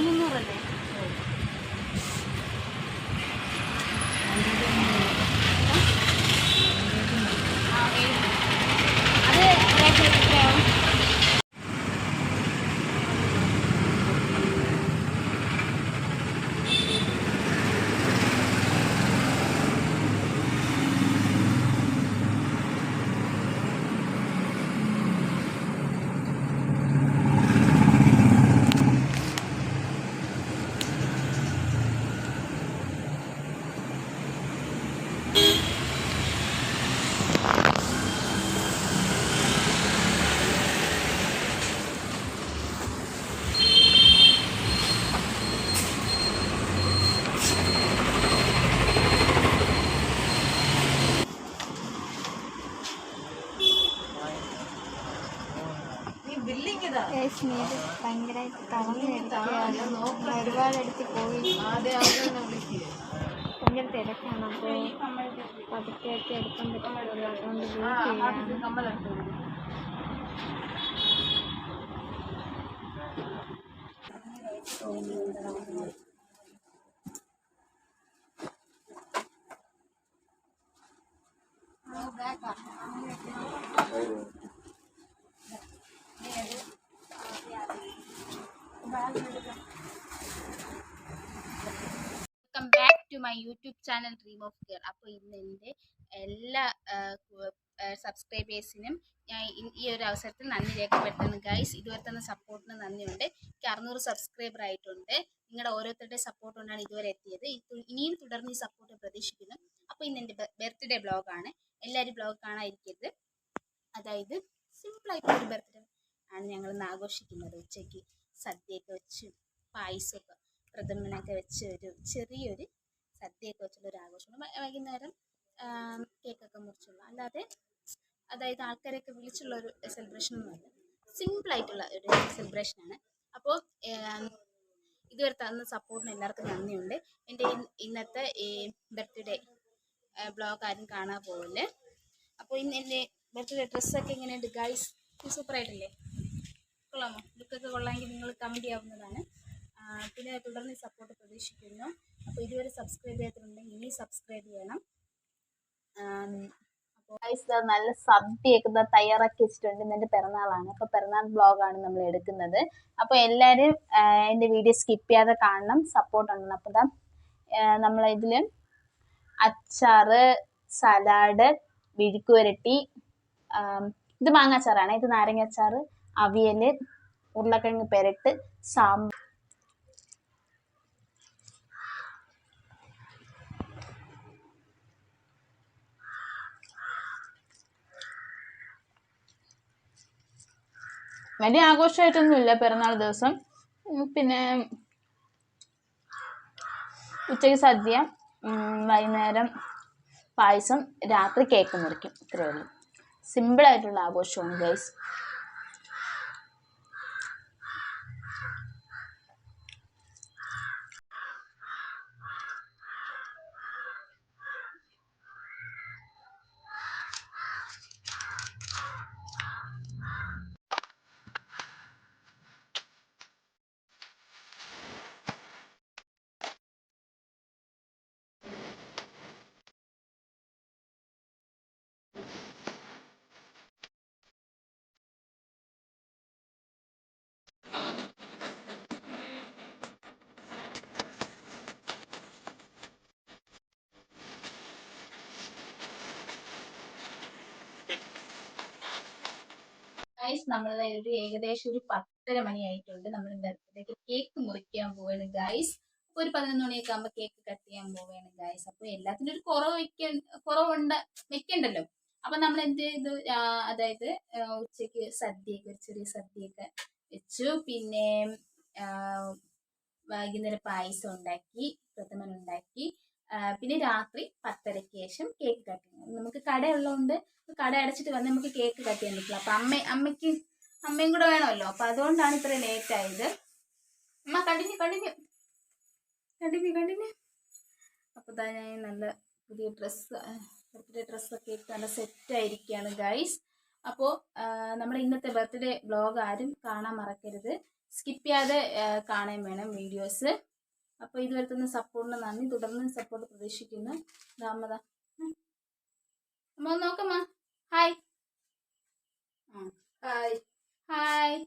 മുന്നൂറല്ലേ? നീര് ഭയങ്കരമായിട്ട് തളർന്നെടുക്കുകയാണ് ഒരുപാട് അടുത്ത് പോയി ഭയങ്കര തിരക്കാണ് അപ്പോൾ പതുക്കെയൊക്കെ എടുക്കാൻ പറ്റുള്ളൂ അതുകൊണ്ട് ചെയ്യാണ് welcome back to my YouTube channel dream of girl അപ്പോൾ ഇന്ന് എന്റെ എല്ലാ സബ്സ്ക്രൈബേഴ്സിനും ഞാൻ ഈ ഒരു അവസരത്തിൽ നന്ദി രേഖപ്പെടുത്തുന്നു. ഗൈസ് ഇതുവരെ തന്ന സപ്പോർട്ടിന് നന്ദിയുണ്ട്. എനിക്ക് അറുന്നൂറ് സബ്സ്ക്രൈബർ ആയിട്ടുണ്ട്. നിങ്ങളുടെ ഓരോരുത്തരുടെ സപ്പോർട്ട് കൊണ്ടാണ് ഇതുവരെ എത്തിയത്. ഇനിയും തുടർന്ന് ഈ സപ്പോർട്ട് പ്രതീക്ഷിക്കുന്നു. അപ്പോൾ ഇന്ന് എന്റെ ബർത്ത്ഡേ ബ്ലോഗാണ്. എല്ലാവരും ബ്ലോഗ് കാണാതിരിക്കരുത്. അതായത് സിമ്പിളായിട്ടുള്ള ഒരു ബർത്ത്ഡേ ആണ് ഞങ്ങൾ ഇന്ന് ആഘോഷിക്കുന്നത്. ഉച്ചയ്ക്ക് സദ്യയൊക്കെ വെച്ച് പായസമൊക്കെ പ്രഥമനൊക്കെ വെച്ച് ഒരു ചെറിയൊരു സദ്യയൊക്കെ വെച്ചുള്ള ഒരു ആഘോഷമാണ്. വൈകുന്നേരം കേക്കൊക്കെ മുറിച്ചുള്ള അല്ലാതെ അതായത് ആൾക്കാരെയൊക്കെ വിളിച്ചുള്ള ഒരു സെലിബ്രേഷൻ ഒന്നുമല്ല സിമ്പിൾ ആയിട്ടുള്ള ഒരു സെലിബ്രേഷൻ ആണ്. അപ്പോൾ ഇതുവരെ തന്ന സപ്പോർട്ടിന് എല്ലാവർക്കും നന്ദിയുണ്ട്. എന്റെ ഇന്നത്തെ ഈ ബർത്ത്ഡേ ബ്ലോഗ് ആരും കാണാൻ പോകല്ലേ അപ്പോൾ ഇന്ന് എന്റെ ബർത്ത്ഡേ ഡ്രസ്സൊക്കെ എങ്ങനെയുണ്ട്? ഗൈസ് സൂപ്പർ സൂപ്പറായിട്ടില്ലേ കൊള്ളാമോ? ലുക്കൊക്കെ കൊള്ളാമെങ്കിൽ നിങ്ങൾ കമന്റ് ചെയ്യാവുന്നതാണ്. പിന്നെ തുടർന്ന് സപ്പോർട്ട് പ്രതീക്ഷിക്കുന്നു. അപ്പോൾ ഇതുവരെ സബ്സ്ക്രൈബ് ചെയ്തിട്ടുണ്ടെങ്കിൽ ഇനി സബ്സ്ക്രൈബ് ചെയ്യണം. അപ്പോൾ നല്ല സദ്യയൊക്കെ തയ്യാറാക്കി വെച്ചിട്ടുണ്ട് ഇന്ന് എന്റെ പിറന്നാളാണ്. അപ്പോൾ പിറന്നാൾ ബ്ലോഗാണ് നമ്മൾ എടുക്കുന്നത്. അപ്പോൾ എല്ലാവരും എന്റെ വീഡിയോ സ്കിപ്പ് ചെയ്യാതെ കാണണം സപ്പോർട്ട് ഉണ്ടണം അപ്പോൾ ഇതാ നമ്മൾ ഇതിൽ അച്ചാറ് സലാഡ് വിഴുക്കുവരട്ടി ഇത് മാങ്ങാച്ചാറാണ് ഇത് നാരങ്ങാച്ചാറ് അവിയൽ ഉരുളക്കിഴങ്ങ് പെരട്ട് സാമ്പാർ. വലിയ ആഘോഷമായിട്ടൊന്നുമില്ല പിറന്നാൾ ദിവസം. പിന്നെ ഉച്ചയ്ക്ക് സദ്യ വൈകുന്നേരം പായസം രാത്രി കേക്ക് മുറിക്കും. ഇത്രയേ ഉള്ളൂ. സിമ്പിളായിട്ടുള്ള ആഘോഷമാണ് ഗൈസ് ഗൈസ് നമ്മൾ ഒരു ഏകദേശം ഒരു പത്തര മണിയായിട്ടുണ്ട്. നമ്മൾ ബർത്ത്ഡേക്ക് കേക്ക് മുറിക്കാൻ പോവാണ് ഗൈസ് അപ്പൊ ഒരു പതിനൊന്ന് മണിയൊക്കെ ആകുമ്പോൾ കേക്ക് കട്ട് ചെയ്യാൻ പോവുകയാണ് ഗൈസ് അപ്പൊ എല്ലാത്തിനും ഒരു കുറവ് വെക്ക കുറവുണ്ട് വെക്കണ്ടല്ലോ. അപ്പൊ നമ്മൾ എന്ത് ചെയ്തു? അതായത് ഉച്ചയ്ക്ക് സദ്യയൊക്കെ ഒരു ചെറിയ സദ്യയൊക്കെ വെച്ചു. പിന്നെ വൈകുന്നേരം പായസം ഉണ്ടാക്കി പ്രഥമൻ ഉണ്ടാക്കി. പിന്നെ രാത്രി പത്തരയ്ക്ക് ശേഷം കേക്ക് കട്ട് ചെയ്യണം. നമുക്ക് കട ഉള്ളതുകൊണ്ട് കട അടച്ചിട്ട് വന്ന് നമുക്ക് കേക്ക് കട്ട് ചെയ്യാൻ പറ്റില്ല. അപ്പൊ അമ്മ അമ്മയ്ക്ക് അമ്മയും കൂടെ വേണമല്ലോ. അപ്പൊ അതുകൊണ്ടാണ് ഇത്ര ലേറ്റ് ആയത്. അമ്മ കണ്ടിന്യൂ കണ്ടിന്യൂ കണ്ടിന്യൂ കണ്ടിന്യൂ അപ്പൊ ഇതാ ഞാൻ നല്ല പുതിയ ഡ്രസ്സ് ബർത്ത്ഡേ ഡ്രസ്സൊക്കെ നല്ല സെറ്റ് ആയിരിക്കുകയാണ് ഗൈസ് അപ്പോൾ നമ്മുടെ ഇന്നത്തെ ബർത്ത്ഡേ ബ്ലോഗ് ആരും കാണാൻ മറക്കരുത്. സ്കിപ്പ് ചെയ്യാതെ കാണാൻ വേണം വീഡിയോസ് അപ്പോൾ ഇതുവരെ തന്നെ സപ്പോർട്ടിന് നന്ദി. തുടർന്ന് സപ്പോർട്ട് പ്രതീക്ഷിക്കുന്നു. രാമത അമ്മ നോക്കമ്മ ഹായ് ഹായ് ഹായ്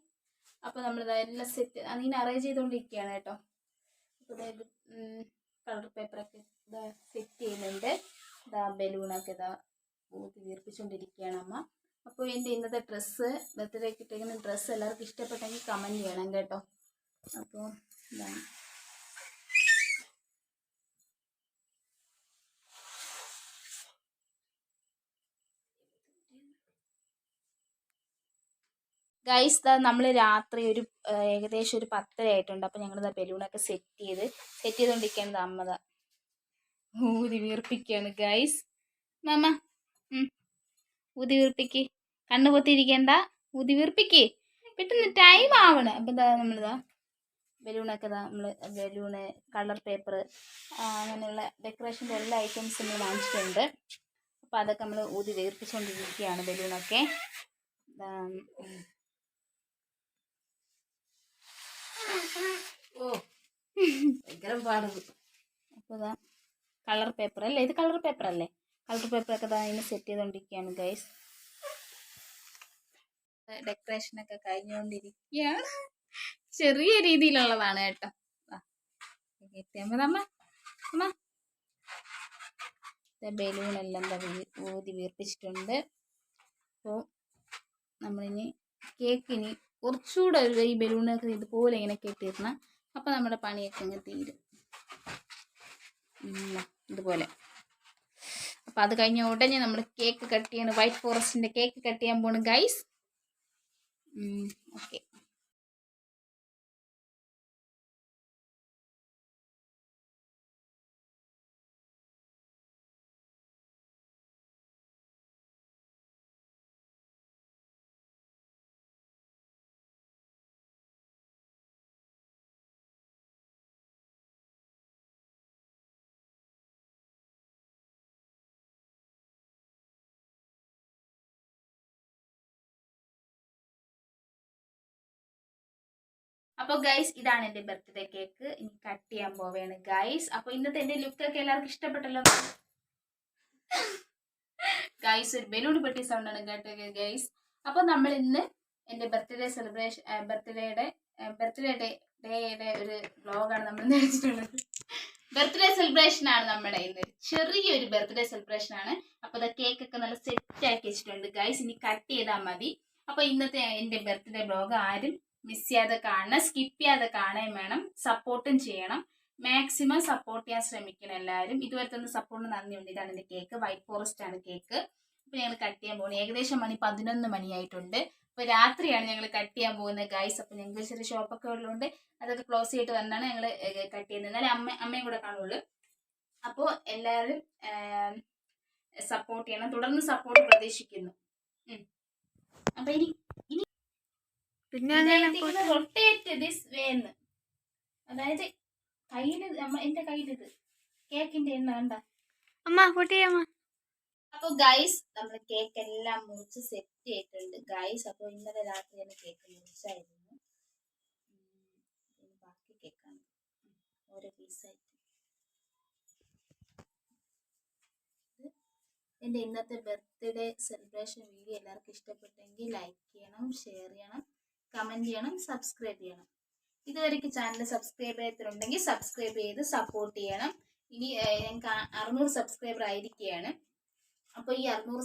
അപ്പോൾ നമ്മളിതാ എല്ലാം സെറ്റ് നീ അറേഞ്ച് ചെയ്തുകൊണ്ടിരിക്കുകയാണ് കേട്ടോ. അപ്പോൾ കളർ പേപ്പറൊക്കെ ഇതാ സെറ്റ് ചെയ്യുന്നുണ്ട്. ഇതാ ബലൂണൊക്കെ ഇതാ ഊത്തി വീർപ്പിച്ചുകൊണ്ടിരിക്കുകയാണ് അമ്മ. അപ്പോൾ എന്റെ ഇന്നത്തെ ഡ്രസ്സ് ബർത്ത്ഡേക്ക് ഇട്ടേക്കുന്ന ഡ്രസ്സ് എല്ലാവർക്കും ഇഷ്ടപ്പെട്ടെങ്കിൽ കമന്റ് ചെയ്യണം കേട്ടോ. അപ്പോൾ ഇതാണ് ഗൈസ് ദാ നമ്മൾ രാത്രി ഒരു ഏകദേശം ഒരു പത്തര ആയിട്ടുണ്ട്. അപ്പോൾ ഞങ്ങൾ ബലൂണൊക്കെ സെറ്റ് ചെയ്ത് സെറ്റ് ചെയ്തുകൊണ്ടിരിക്കുകയാണ് അമ്മത ഊതി വീർപ്പിക്കുകയാണ് ഗൈസ് മാമ. ഊതി വീർപ്പിക്ക്. കണ്ണു പൊത്തിയിരിക്കണ്ട. ഊതി വീർപ്പിക്ക്. പെട്ടെന്ന് ടൈം ആവണം. അപ്പം എന്താ നമ്മളിതാ ബലൂണൊക്കെ ഇതാ നമ്മൾ ബലൂണ് കളർ പേപ്പർ അങ്ങനെയുള്ള ഡെക്കറേഷന്റെ എല്ലാ ഐറ്റംസും നമ്മൾ വാങ്ങിച്ചിട്ടുണ്ട്. അപ്പോൾ അതൊക്കെ നമ്മൾ ഊതി വീർപ്പിച്ചുകൊണ്ടിരിക്കുകയാണ് ബലൂണൊക്കെ ഇതാ, ഉം. ഓ. കളർ പേപ്പർ അല്ലേ? ഇത് കളർ പേപ്പർ അല്ലേ? കളർ പേപ്പറൊക്കെ ഇതാ അതിന് സെറ്റ് ചെയ്തുകൊണ്ടിരിക്കുകയാണ് ഗൈസ് ഡെക്കറേഷനൊക്കെ കഴിഞ്ഞുകൊണ്ടിരിക്കുകയാണ് ചെറിയ രീതിയിലുള്ളതാണ് കേട്ടോ. ബലൂൺ എല്ലാം ഊതി വീർപ്പിച്ചിട്ടുണ്ട്. അപ്പോൾ നമ്മളിനി കേക്കിനി കുറച്ചുകൂടെ ഒരു ഈ ബലൂണൊക്കെ ഇതുപോലെ ഇങ്ങനെ കെട്ടിയിരുന്ന അപ്പോൾ നമ്മുടെ പണിയൊക്കെ ഇങ്ങനെ തീരും. ഇതുപോലെ. അപ്പം അത് കഴിഞ്ഞ ഉടനെ നമ്മൾ കേക്ക് കട്ട് ചെയ്യണം. വൈറ്റ് ഫോറസ്റ്റിന്റെ കേക്ക് കട്ട് ചെയ്യാൻ പോണ് ഗൈസ് ഓക്കെ അപ്പോൾ ഗൈസ് ഇതാണ് എന്റെ ബർത്ത്ഡേ കേക്ക് ഇനി കട്ട് ചെയ്യാൻ പോവുകയാണ് ഗൈസ് അപ്പോൾ ഇന്നത്തെ എന്റെ ലുക്കൊക്കെ എല്ലാവർക്കും ഇഷ്ടപ്പെട്ടല്ലോ? ഗൈസ് ഒരു ബലൂൺ പെട്ടി സൗണ്ടാണ് കേട്ടോ ഗൈസ് അപ്പോൾ നമ്മൾ ഇന്ന് എന്റെ ബർത്ത്ഡേ സെലിബ്രേഷൻ ബർത്ത്ഡേയുടെ ബർത്ത്ഡേ ഡേ ഡേയുടെ ഒരു വ്ലോഗാണ് നമ്മൾ നേരിട്ടുള്ളത് ബർത്ത്ഡേ സെലിബ്രേഷൻ ആണ് നമ്മുടെ ഇന്ന്. ചെറിയൊരു ബർത്ത്ഡേ സെലിബ്രേഷൻ ആണ്. അപ്പോൾ അത് കേക്ക് ഒക്കെ നല്ല സെറ്റ് ആക്കി വെച്ചിട്ടുണ്ട് ഗൈസ് ഇനി കട്ട് ചെയ്താൽ മതി. അപ്പോൾ ഇന്നത്തെ എന്റെ ബർത്ത്ഡേ വ്ലോഗ് ആരും മിസ് ചെയ്യാതെ കാണണം സ്കിപ്പ് ചെയ്യാതെ കാണുകയും വേണം സപ്പോർട്ടും ചെയ്യണം. മാക്സിമം സപ്പോർട്ട് ചെയ്യാൻ ശ്രമിക്കണം എല്ലാവരും. ഇതുവരെ തന്നെ സപ്പോർട്ട് നന്ദിയുണ്ട്. ഇതാണ് എന്റെ കേക്ക് വൈറ്റ് ഫോറസ്റ്റ് ആണ് കേക്ക് ഇപ്പൊ ഞങ്ങൾ കട്ട് ചെയ്യാൻ പോകുന്നത് ഏകദേശം മണി പതിനൊന്ന് മണിയായിട്ടുണ്ട്. അപ്പോൾ രാത്രിയാണ് ഞങ്ങൾ കട്ട് ചെയ്യാൻ പോകുന്നത് ഗൈസ് അപ്പോൾ ഞങ്ങൾക്ക് ചെറിയ ഷോപ്പൊക്കെ ഉള്ളതുകൊണ്ട് അതൊക്കെ ക്ലോസ് ചെയ്തിട്ട് വന്നാണ് ഞങ്ങൾ കട്ട് ചെയ്യുന്നത്. എന്നാലും അമ്മ അമ്മയും കൂടെ കാണുള്ളൂ. അപ്പോൾ എല്ലാവരും സപ്പോർട്ട് ചെയ്യണം. തുടർന്ന് സപ്പോർട്ട് പ്രതീക്ഷിക്കുന്നു. അപ്പൊ ഇനി പിന്നെ റൊട്ടേറ്റ് ദിസ് വേന്ന് അതായത് കയ്യിൽ എന്റെ കയ്യിലിത്. കേക്കിന്റെ എണ്ണ കണ്ട? അമ്മ പൊട്ടിയമ്മ അപ്പൊ ഗൈസ് നമ്മൾ കേക്ക് എല്ലാം മുറിച്ച് സെറ്റ് ചെയ്തിട്ടുണ്ട്. ഗൈസ് അപ്പൊ ഇന്നലെ രാത്രിയാണ് കേക്ക് മുറിച്ചായിരുന്നു. ബാക്കി കേക്കാണ് ഓരോ പീസായിട്ട് എന്റെ ഇന്നത്തെ ബർത്ത്ഡേ സെലിബ്രേഷൻ വീഡിയോ എല്ലാവർക്കും ഇഷ്ടപ്പെട്ടെങ്കിൽ ലൈക്ക് ചെയ്യണം ഷെയർ ചെയ്യണം. കമന്റ് ചെയ്യണം സബ്സ്ക്രൈബ് ചെയ്യണം. ഇതുവരെയ്ക്ക് ചാനൽ സബ്സ്ക്രൈബ് ചെയ്തിട്ടുണ്ടെങ്കിൽ സബ്സ്ക്രൈബ് ചെയ്ത് സപ്പോർട്ട് ചെയ്യണം. ഇനി ഞങ്ങൾക്ക് അറുന്നൂറ് സബ്സ്ക്രൈബർ ആയിരിക്കുകയാണ് അപ്പോൾ ഈ അറുന്നൂറ്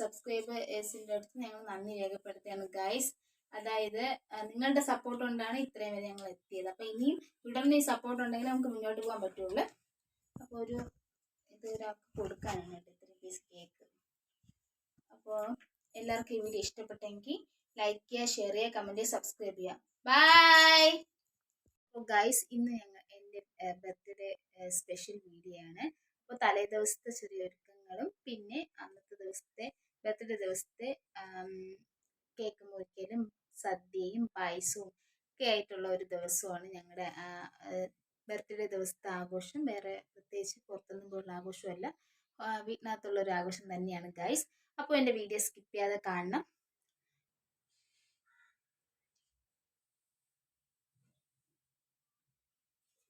സബ്സ്ക്രൈബേഴ്സിന്റെ അടുത്ത് ഞങ്ങൾ നന്ദി രേഖപ്പെടുത്തുകയാണ് ഗൈസ് അതായത് നിങ്ങളുടെ സപ്പോർട്ട് കൊണ്ടാണ് ഇത്രയും വരെ ഞങ്ങൾ എത്തിയത്. അപ്പോൾ ഇനിയും തുടർന്ന് ഈ സപ്പോർട്ട് ഉണ്ടെങ്കിൽ നമുക്ക് മുന്നോട്ട് പോകാൻ പറ്റുള്ളൂ. അപ്പോൾ ഒരു ഇത് ഒരാൾക്ക് കൊടുക്കാനാണ് കേട്ടോ ഇത്രയും പീസ് കേക്ക് അപ്പോൾ എല്ലാവർക്കും ഈ വീഡിയോ ഇഷ്ടപ്പെട്ടെങ്കിൽ ലൈക്ക് ചെയ്യുക ഷെയർ ചെയ്യുക കമന്റ് ചെയ്യുക സബ്സ്ക്രൈബ് ചെയ്യുക. ബൈ അപ്പോൾ ഗൈസ് ഇന്ന് ഞങ്ങൾ എന്റെ ബർത്ത്ഡേ സ്പെഷ്യൽ വീഡിയോ ആണ്. അപ്പോൾ തലേ ദിവസത്തെ ചെറിയ ഒരുക്കങ്ങളും പിന്നെ അന്നത്തെ ദിവസത്തെ ബർത്ത്ഡേ ദിവസത്തെ കേക്ക് മുറിക്കലും സദ്യയും പായസവും ഒക്കെ ആയിട്ടുള്ള ഒരു ദിവസമാണ് ഞങ്ങളുടെ ബർത്ത്ഡേ ദിവസത്തെ ആഘോഷം. വേറെ പ്രത്യേകിച്ച് പുറത്തൊന്നും പോലുള്ള ആഘോഷമല്ല. വീട്ടിനകത്തുള്ള ഒരു ആഘോഷം തന്നെയാണ് ഗൈസ് അപ്പോൾ എന്റെ വീഡിയോ സ്കിപ്പ് ചെയ്യാതെ കാണണം.